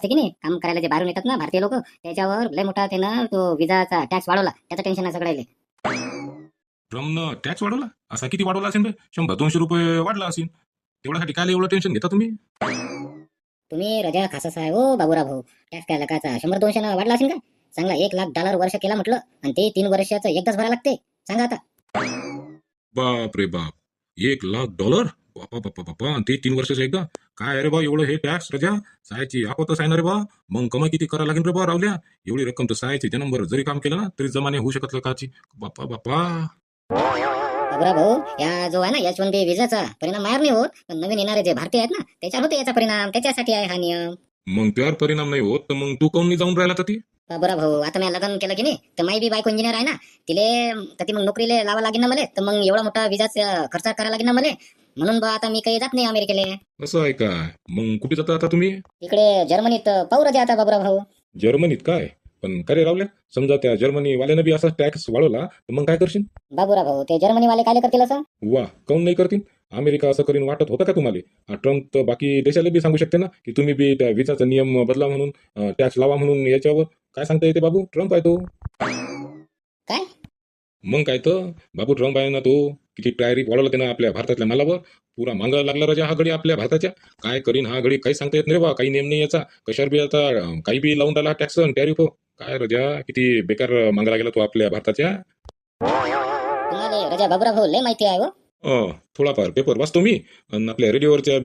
की नाही काम करायला जे बाहेरून येतात ना भारतीय लोक त्याच्यावर लय मोठा त्यानं तो विजाचा टॅक्स वाढवला. त्याचं टेन्शन आहे सगळ्याले. ट्रम्पनं टॅक्स वाढवला? असा किती वाढवला असेल शंभर दोनशे रुपये वाढला असेल. तेवढ्यासाठी काय एवढं टेन्शन घेता तुम्ही? तुम्ही रजा खासा आहे हो बाबूराव भाऊ. टॅक्स काय लागायचा शंभर दोनशे वाढला असेल का? चांगला एक लाख डॉलर वर्ष केला म्हटलं आणि ते तीन वर्षाचं एकदाच भरायला लागते. सांगा आता. बाप रे बाप. एक लाख डॉलर बापा बापा बापा ते तीन वर्षाचं एकदा काय अरे बा एवढं हे टॅक्स रजा सायची आपतच आहे ना रे बा मग कमाई किती करा लागेल रे बा रावल्या एवढी रक्कम तर सायची नंबर जरी काम केलं ना तरी जमाने होऊ शकत काची बापा बापा भाऊ या जो आहे ना एच वन बी विजाचा परिणाम मायावर नाही होत पण नवीन येणारे जे भारतीय आहेत ना त्याच्यावर होते याचा परिणाम त्याच्यासाठी आहे हा नियम मग त्यावर परिणाम नाही होत तर मग तू काऊन जाऊन राहिला तर ती बरं भाऊ आता मी लग्न केलं की नाही तर माई बी बायको इंजिनियर आहे ना तिले तर ती मग नोकरीला लावा लागेल ना मला तर मग एवढा मोठा विजाचा खर्च करायला लागेल ना मला म्हणून बा आता मी काही जात नाही अमेरिकेला. असं आहे काय? मग कुठे जाता आता तुम्ही? इकडे जर्मनीत पाहू राजा आता बाबूराव भाऊ. जर्मनीत काय? पण काय रे रावल्या समजा त्या जर्मनी वाल्यानं बी असा टॅक्स वाढवला तर मग काय करशील? बाबूराव भाऊ ते जर्मनीवाले काय करतील असं? वा काऊन नाही करतील? अमेरिका असं करीन वाटत होतं का तुम्हाला? ट्रम्प तर बाकी देशाला बी सांगू शकते ना की तुम्ही बी त्या विजाचा नियम बदला म्हणून टॅक्स लावा म्हणून याच्यावर काय सांगता येते बाबू? ट्रम्प आहे तो. काय? मग काय तर? बाबू ट्रम्प आहे ना तो. किती टॅरिफ वाढवला त्यानं आपल्या भारतातल्या मालावर? पुरा मागायला लागला राजा हा गडी आपल्या भारताच्या. काय करीन हा गडी काही सांगता येत नाही रे बा काही नेम नाही याचा. कशावर बी आता काही बी लावून राहिला टॅक्स टॅरिफ काय राजा किती बेकार मागायला गेला तो आपल्या भारताच्या? तुम्हाला राजा बाबूराव भाऊ लय माहिती आहे हो. थोडाफार पेपर वाचतो मी. आणि आपल्या रेडिओवरच्या